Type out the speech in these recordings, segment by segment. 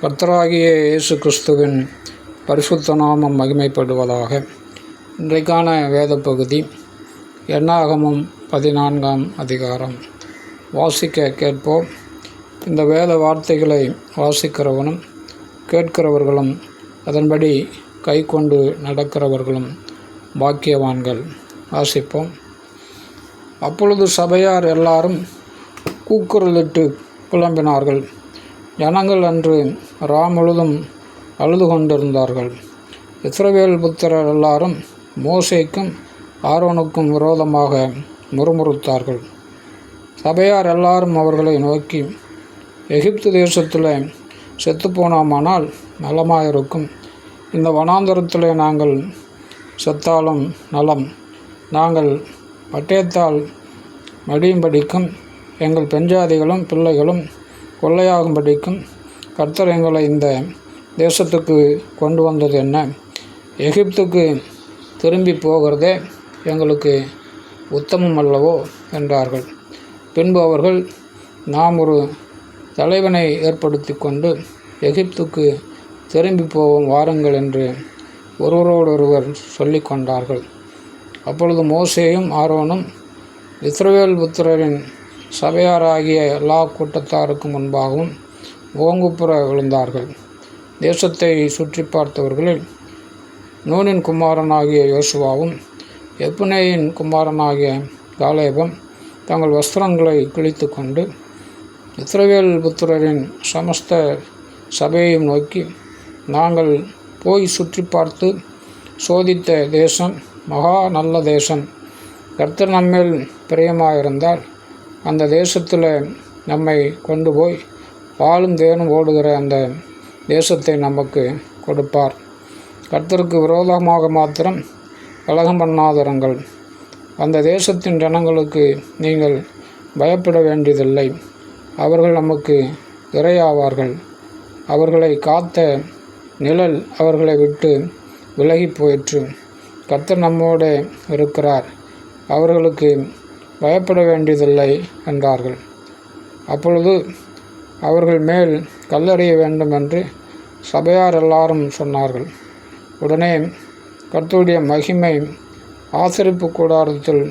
கர்த்தராகிய இயேசு கிறிஸ்துவின் பரிசுத்த நாமம் மகிமைப்படுவதாக. இன்றைக்கான வேத பகுதி எண்ணாகமும் பதினான்காம் அதிகாரம். வாசிக்க கேட்போம். இந்த வேத வார்த்தைகளை வாசிக்கிறவனும் கேட்கிறவர்களும் அதன்படி கை கொண்டு நடக்கிறவர்களும் பாக்கியவான்கள். வாசிப்போம். அப்பொழுது சபையார் எல்லாரும் கூக்குரலிட்டு புலம்பினார்கள். ஜனங்கள் அன்று ரா முழுதும் அழுது கொண்டிருந்தார்கள். இஸ்ரவேல் புத்திரர் எல்லாரும் மோசைக்கும் ஆரோனுக்கும் விரோதமாக முறுமுறுத்தார்கள். சபையார் எல்லாரும் அவர்களை நோக்கி எகிப்து தேசத்தில் செத்துப்போனோமானால் நலமாயிருக்கும். இந்த வனாந்தரத்தில் நாங்கள் செத்தாலும் நலம். நாங்கள் பட்டயத்தால் மடியும்படிக்கும் எங்கள் பெஞ்சாதிகளும் பிள்ளைகளும் கொள்ளையாகும்படிக்கும் கர்த்தர் எங்களை இந்த தேசத்துக்கு கொண்டு வந்தது என்ன? எகிப்துக்கு திரும்பி போகிறதே எங்களுக்கு உத்தமம் அல்லவோ? என்றார்கள். பின்பு அவர்கள் நாம் ஒரு தலைவனை ஏற்படுத்தி கொண்டு எகிப்துக்கு திரும்பி போவோம் வாருங்கள் என்று ஒருவரோடொருவர் சொல்லி கொண்டார்கள். அப்பொழுது மோசேயும் ஆரோனும் இஸ்ரவேல் புத்திரரின் சபையாராகிய எல்லா கூட்டத்தாருக்கும் முன்பாகவும் ஓங்குப்புற விழுந்தார்கள். தேசத்தை சுற்றி பார்த்தவர்களில் நூனின் குமாரனாகிய யோசுவாவும் எப்புனேயின் குமாரனாகிய காலேபம் தங்கள் வஸ்திரங்களை கிழித்து கொண்டு இஸ்ரவேல் புத்திரரின் சமஸ்த சபையையும் நோக்கி நாங்கள் போய் சுற்றி பார்த்து சோதித்த தேசம் மகா நல்ல தேசம். கர்த்தர் நம்மேல் பிரியமாயிருந்தால் அந்த தேசத்தில் நம்மை கொண்டு போய் பாலும் தேனும் ஓடுகிற அந்த தேசத்தை நமக்கு கொடுப்பார். கர்த்தருக்கு விரோதமாக மாத்திரம் கலகம் பண்ணாதரங்கள். அந்த தேசத்தின் ஜனங்களுக்கு நீங்கள் பயப்பட வேண்டியதில்லை. அவர்கள் நமக்கு இரையாவார்கள். அவர்களை காத்த நிழல் அவர்களை விட்டு விலகி போயிற்று. கர்த்தர் நம்மோடு இருக்கிறார். அவர்களுக்கு பயப்பட வேண்டியதில்லை என்றார்கள். அப்பொழுது அவர்கள் மேல் கல்லறிய வேண்டும் என்று சபையார் எல்லாரும் சொன்னார்கள். உடனே கர்த்தருடைய மகிமை ஆசரிப்பு கூடாரத்தில்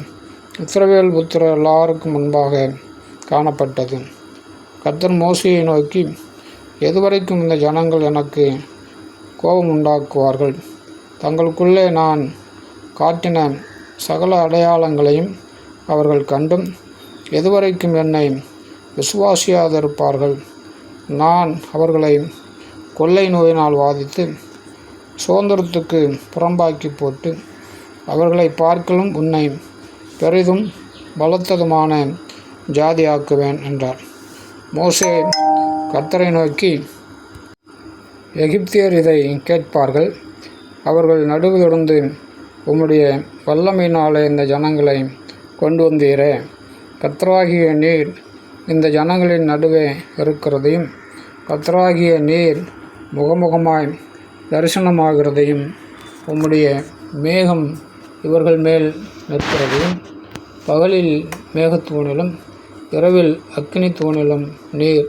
இஸ்ரவேல் புத்திரர் எல்லாருக்கும் முன்பாக காணப்பட்டது. கர்த்தர் மோசியை நோக்கி எதுவரைக்கும் இந்த ஜனங்கள் எனக்கு கோபம் உண்டாக்குவார்கள்? தங்களுக்குள்ளே நான் காட்டின சகல அடையாளங்களையும் அவர்கள் கண்டும் எதுவரைக்கும் என்னை விசுவாசியாதிருப்பார்கள்? நான் அவர்களை கொள்ளை நோயினால் வாதித்து சுதந்திரத்துக்கு புறம்பாக்கி போட்டு அவர்களை பார்க்கலும் உன்னை பெரிதும் பலத்ததுமான ஜாதியாக்குவேன் என்றார். மோசே கர்த்தரை நோக்கி எகிப்தியர் இதை கேட்பார்கள். அவர்கள் நடுவிலிருந்து உம்முடைய வல்லமையினாலே இந்த ஜனங்களை கொண்டு வந்தீரே. கத்ராகிய நீர் இந்த ஜனங்களின் நடுவே இருக்கிறதையும் கத்ராகிய நீர் முகமுகமாய் தரிசனமாகிறதையும் உம்முடைய மேகம் இவர்கள் மேல் நிற்கிறதையும் பகலில் மேகத்தூணிலும் இரவில் அக்னி தூணிலும் நீர்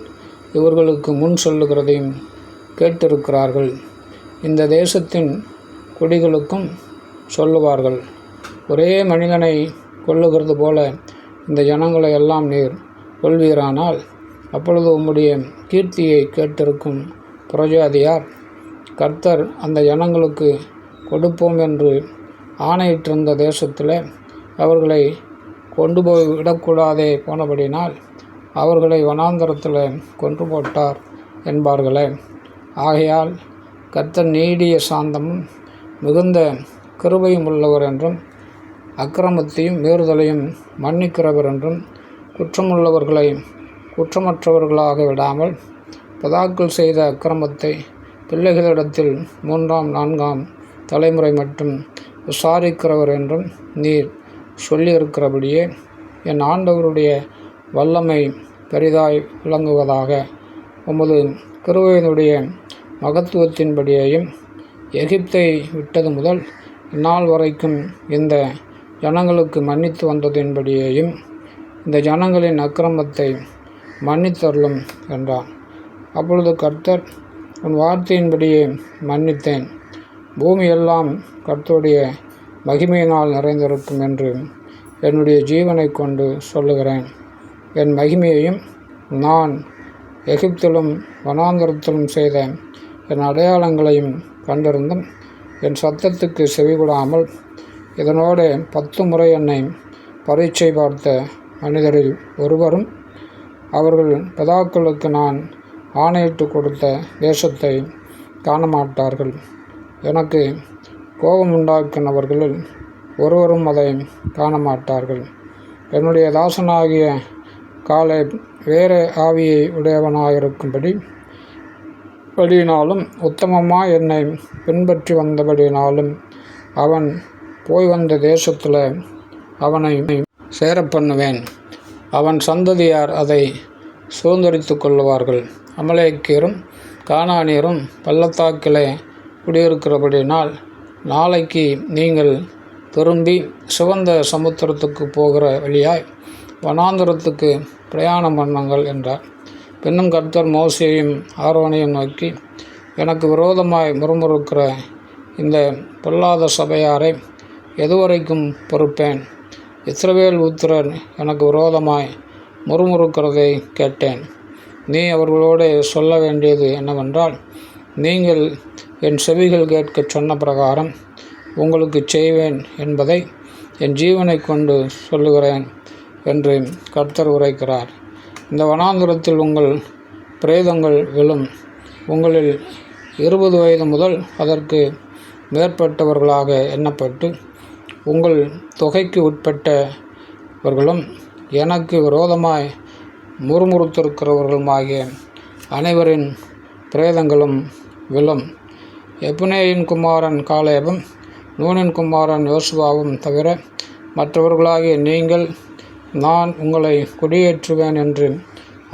இவர்களுக்கு முன் சொல்லுகிறதையும் கேட்டிருக்கிறார்கள். இந்த தேசத்தின் குடிகளுக்கும் சொல்லுவார்கள். ஒரே மனிதனை கொல்லுகிறது போல இந்த ஜனங்களை எல்லாம் நீர் கொள்வீரானால் அப்பொழுது உம்முடைய கீர்த்தியை கேட்டிருக்கும் புரஜாதியார் கர்த்தர் அந்த ஜனங்களுக்கு கொடுப்போம் என்று ஆணையிட்டிருந்த தேசத்தில் அவர்களை கொண்டு போய் விடக்கூடாதே போனபடினால் அவர்களை வனாந்தரத்தில் கொன்று போட்டார் என்பார்களே. ஆகையால் கர்த்தர் நீடிய சாந்தமும் மிகுந்த கிருபையும் உள்ளவர் என்றும் அக்கிரமத்தையும் மீறுதலையும் மன்னிக்கிறவர் என்றும் குற்றமுள்ளவர்களை குற்றமற்றவர்களாக விடாமல் பிதாக்கள் செய்த அக்கிரமத்தை பிள்ளைகளிடத்தில் மூன்றாம் நான்காம் தலைமுறை மட்டும் விசாரிக்கிறவர் என்றும் நீர் சொல்லியிருக்கிறபடியே என் ஆண்டவருடைய வல்லமை பெரிதாய் விளங்குவதாக உமது கிருவையினுடைய மகத்துவத்தின்படியையும் எகிப்தை விட்டது முதல் இந்நாள் வரைக்கும் இந்த ஜனங்களுக்கு மன்னித்து வந்ததின்படியேயும் இந்த ஜனங்களின் அக்கிரமத்தை மன்னித்தருளும் என்றார். அப்பொழுது கர்த்தர் உன் வார்த்தையின்படியே மன்னித்தேன். பூமியெல்லாம் கர்த்தருடைய மகிமையினால் நிறைந்திருக்கும் என்று என்னுடைய ஜீவனை கொண்டு சொல்லுகிறேன். என் மகிமையையும் நான் எகிப்திலும் வனாந்தரத்திலும் செய்த என் அடையாளங்களையும் கண்டிருந்தும் என் சத்தத்துக்கு செவிகொடாமல் இதனோடு பத்து முறை என்னை பரீட்சை பார்த்த மனிதரில் ஒருவரும் அவர்கள் பிதாக்களுக்கு நான் ஆணையிட்டு கொடுத்த தேசத்தை காணமாட்டார்கள். எனக்கு கோபம் உண்டாக்கினவர்களில் ஒருவரும் அதை காணமாட்டார்கள். என்னுடைய தாசனாகிய காலை வேறு ஆவியை உடையவனாயிருக்கும்படி படியினாலும் உத்தமமாக என்னை பின்பற்றி வந்தபடியினாலும் அவன் போய் வந்த தேசத்தில் அவனை சேர பண்ணுவேன். அவன் சந்ததியார் அதை சுதந்திரித்து கொள்வார்கள். அமலேக்கியரும் காணானியரும் பள்ளத்தாக்கிலே குடியிருக்கிறபடினால் நாளைக்கு நீங்கள் திரும்பி சிவந்த சமுத்திரத்துக்கு போகிற வழியாய் வனாந்தரத்துக்கு பிரயாணம் பண்ணுங்கள் என்றார். பின்னும் கர்த்தர் மோசியையும் ஆரோனையும் நோக்கி எனக்கு விரோதமாய் முறுமுறுக்கிற இந்த பொல்லாத சபையாரை எதுவரைக்கும் பொறுப்பேன்? இஸ்ரவேல் உத்திரர் எனக்கு விரோதமாய் முறுமுறுக்கிறதை கேட்டேன். நீ அவர்களோடு சொல்ல வேண்டியது என்னவென்றால் நீங்கள் என் செவிகள் கேட்கச் சொன்ன பிரகாரம் உங்களுக்கு செய்வேன் என்பதை என் ஜீவனை கொண்டு சொல்லுகிறேன் என்று கர்த்தர் உரைக்கிறார். இந்த வனாந்திரத்தில் உங்கள் பிரேதங்கள் விழும். உங்களில் இருபது வயது முதல் அதற்கு மேற்பட்டவர்களாக எண்ணப்பட்டு உங்கள் தொகைக்கு உட்பட்டவர்களும் எனக்கு விரோதமாய் முறுமுறுத்திருக்கிறவர்களுமாகிய அனைவரின் பிரேதங்களும் விழும். எப்புனேயின் குமாரன் காலேபும் நூனின் குமாரன் யோசுவாவும் தவிர மற்றவர்களாகிய நீங்கள் நான் உங்களை குடியேற்றுவேன் என்று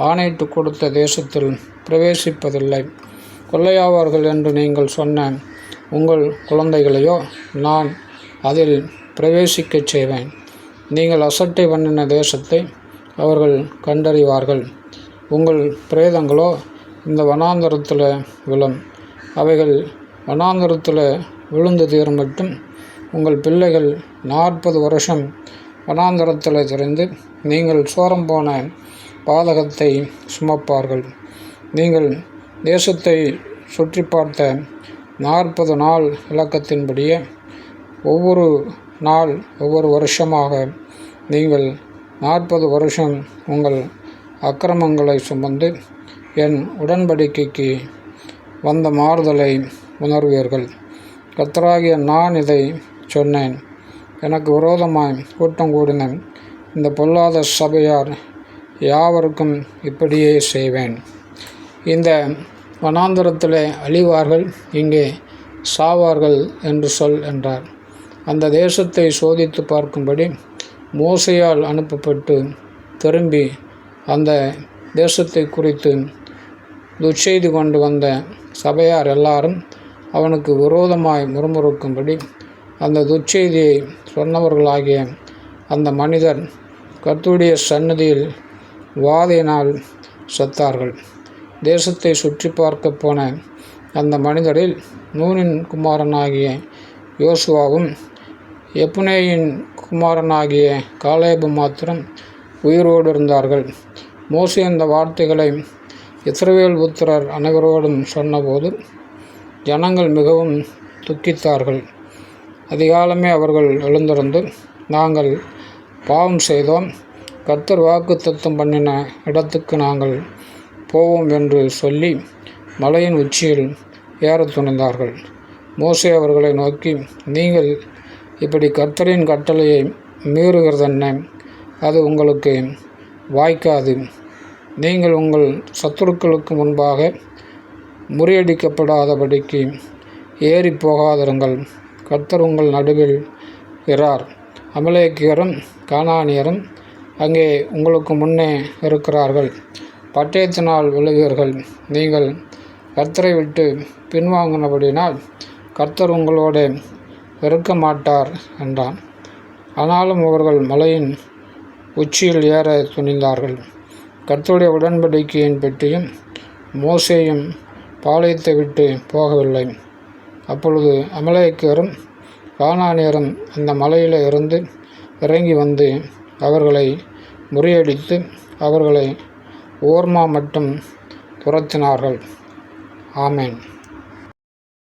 ஆணையிட்டு கொடுத்த தேசத்தில் பிரவேசிப்பதில்லை. கொள்ளையாவார்கள் என்று நீங்கள் சொன்ன உங்கள் குழந்தைகளையோ நான் அதில் பிரவேசிக்கச் செய்வேன். நீங்கள் அசட்டை பண்ணின தேசத்தை அவர்கள் கண்டறிவார்கள். உங்கள் பிரேதங்களோ இந்த வனாந்தரத்தில் விழும். அவைகள் வனாந்தரத்தில் விழுந்து தீரும் மட்டும். உங்கள் பிள்ளைகள் நாற்பது வருஷம் வனாந்தரத்தில் திறந்து நீங்கள் சோரம் போன பாதகத்தை சுமப்பார்கள். நீங்கள் தேசத்தை சுற்றி பார்த்த நாற்பது நாள் இலக்கத்தின்படியே ஒவ்வொரு நாள் ஒவ்வொரு வருஷமாக நீங்கள் நாற்பது வருஷம் உங்கள் அக்கிரமங்களை சுமந்து என் உடன்படிக்கைக்கு வந்த மாறுதலை உணர்வீர்கள். கத்தராகிய நான் இதை சொன்னேன். எனக்கு விரோதமாய் கூட்டம் கூடின இந்த பொல்லாத சபையார் யாவருக்கும் இப்படியே செய்வேன். இந்த வனாந்தரத்தில் அழிவார்கள் இங்கே சாவார்கள் என்று சொல் என்றார். அந்த தேசத்தை சோதித்து பார்க்கும்படி மோசையால் அனுப்பப்பட்டு திரும்பி அந்த தேசத்தை குறித்து துச்செய்தி கொண்டு வந்த சபையார் எல்லாரும் அவனுக்கு விரோதமாய் முறுமுறுக்கும்படி அந்த துச்செய்தியை சொன்னவர்களாகிய அந்த மனிதர் கர்த்தருடைய சன்னதியில் வாதையினால் செத்தார்கள். தேசத்தை சுற்றி பார்க்க போன அந்த மனிதரில் நூனின் குமாரனாகிய யோசுவாவும் எப்புனேயின் குமாரனாகிய காலேபு மாத்திரம் உயிரோடு இருந்தார்கள் மோசே அந்த வார்த்தைகளை இஸ்ரவேல் புத்திரர் அனைவரோடும் சொன்னபோது ஜனங்கள் மிகவும் துக்கித்தார்கள். அதிகாலமே அவர்கள் எழுந்திருந்து நாங்கள் பாவம் செய்தோம். கர்த்தர் வாக்கு தத்துவம் பண்ணின இடத்துக்கு நாங்கள் போவோம் என்று சொல்லி மலையின் உச்சியில் ஏற துணிந்தார்கள். மோசே அவர்களை நோக்கி நீங்கள் இப்படி கர்த்தரின் கட்டளையை மீறுகிறதென்ன அது உங்களுக்கு வாய்க்காது. நீங்கள் உங்கள் சத்துருக்களுக்கு முன்பாக முறியடிக்கப்படாதபடிக்கு ஏறி போகாதிருங்கள் கர்த்தர் உங்கள் நடுவில் இறார். அமலேக்கியரும் கானானியரும் அங்கே உங்களுக்கு முன்னே இருக்கிறார்கள். பட்டயத்தினால் விழுவீர்கள். நீங்கள் கர்த்தரை விட்டு பின்வாங்கினபடினால் கர்த்தர் உங்களோட வெறுக்க மாட்டார் என்றான். ஆனாலும் அவர்கள் மலையின் உச்சியில் ஏற துணிந்தார்கள். கர்த்தருடைய உடன்படிக்கையின் பெட்டியும் மோசேயும் பாளையத்தை விட்டு போகவில்லை. அப்பொழுது அமலேக்கரும் கானானியரும் அந்த மலையில் இருந்து இறங்கி வந்து அவர்களை முறியடித்து அவர்களை ஓர்மா மட்டும் துரத்தினார்கள். ஆமேன்.